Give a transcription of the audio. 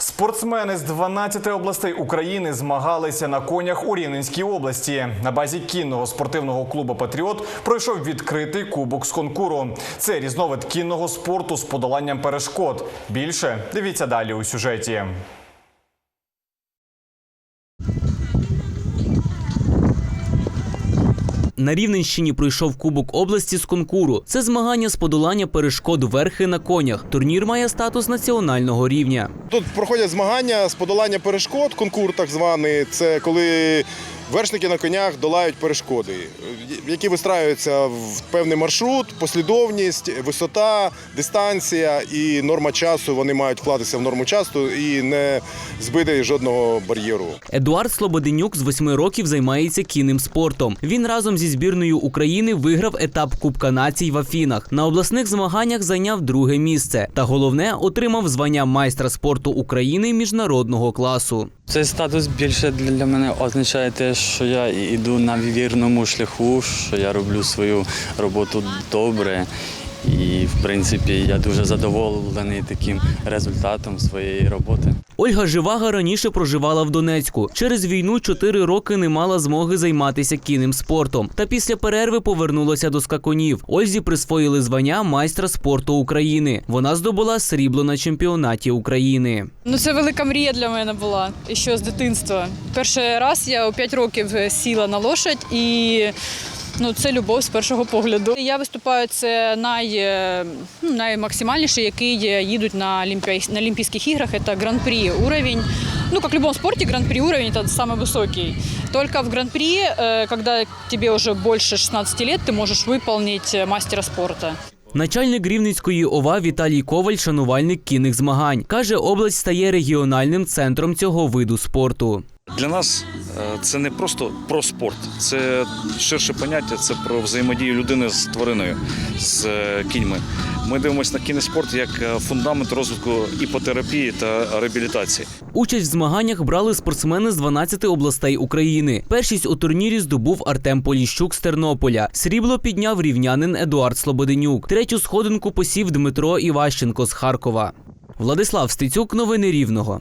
Спортсмени з 12 областей України змагалися на конях у Рівненській області. На базі кінного спортивного клубу Патріот пройшов відкритий кубок з конкуру. Це різновид кінного спорту з подоланням перешкод. Більше дивіться далі у сюжеті. На Рівненщині пройшов Кубок області з конкуру. Це змагання з подолання перешкод верхи на конях. Турнір має статус національного рівня. Тут проходять змагання з подолання перешкод, конкур так званий. Це коли вершники на конях долають перешкоди, які вистраюються в певний маршрут, послідовність, висота, дистанція і норма часу. Вони мають вкладатися в норму часу і не збити жодного бар'єру. Едуард Слободенюк з восьми років займається кінним спортом. Він разом зі збірною України виграв етап Кубка націй в Афінах. На обласних змаганнях зайняв друге місце. Та головне отримав звання майстра спорту України міжнародного класу. Цей статус більше для мене означає те, що я йду на вірному шляху, що я роблю свою роботу добре. І, в принципі, я дуже задоволений таким результатом своєї роботи. Ольга Живага раніше проживала в Донецьку. Через війну чотири роки не мала змоги займатися кінним спортом. Та після перерви повернулася до скакунів. Ользі присвоїли звання майстра спорту України. Вона здобула срібло на чемпіонаті України. Ну, це велика мрія для мене була і ще з дитинства. Перший раз я у 5 років сіла на лошадь і. Ну, це любов з першого погляду. Я виступаю це най, е, ну, наймаксимальніші, які їдуть на, Олімпі... на Олимпийских играх. Это гран-при уровень. Ну, как в любом спорте, гран-при уровень это самый высокий. Только в гран-при, э, когда тебе уже больше 16 лет, ты можешь выполнить э, мастера спорта. Начальник Рівненської ОВА Віталій Коваль, шанувальник кінних змагань, каже, область стає регіональним центром цього виду спорту. Для нас е, це не просто про спорт, це ширше поняття, це про взаємодію людини з твариною, з е, кіньми. Ми дивимося на кінний спорт як е, фундамент розвитку іпотерапії та реабілітації. Участь в змаганнях брали спортсмени з 12 областей України. Першість у турнірі здобув Артем Поліщук з Тернополя. Срібло підняв рівнянин Едуард Слободенюк. Третю сходинку посів Дмитро Іващенко з Харкова. Владислав Стецюк, новини Рівного.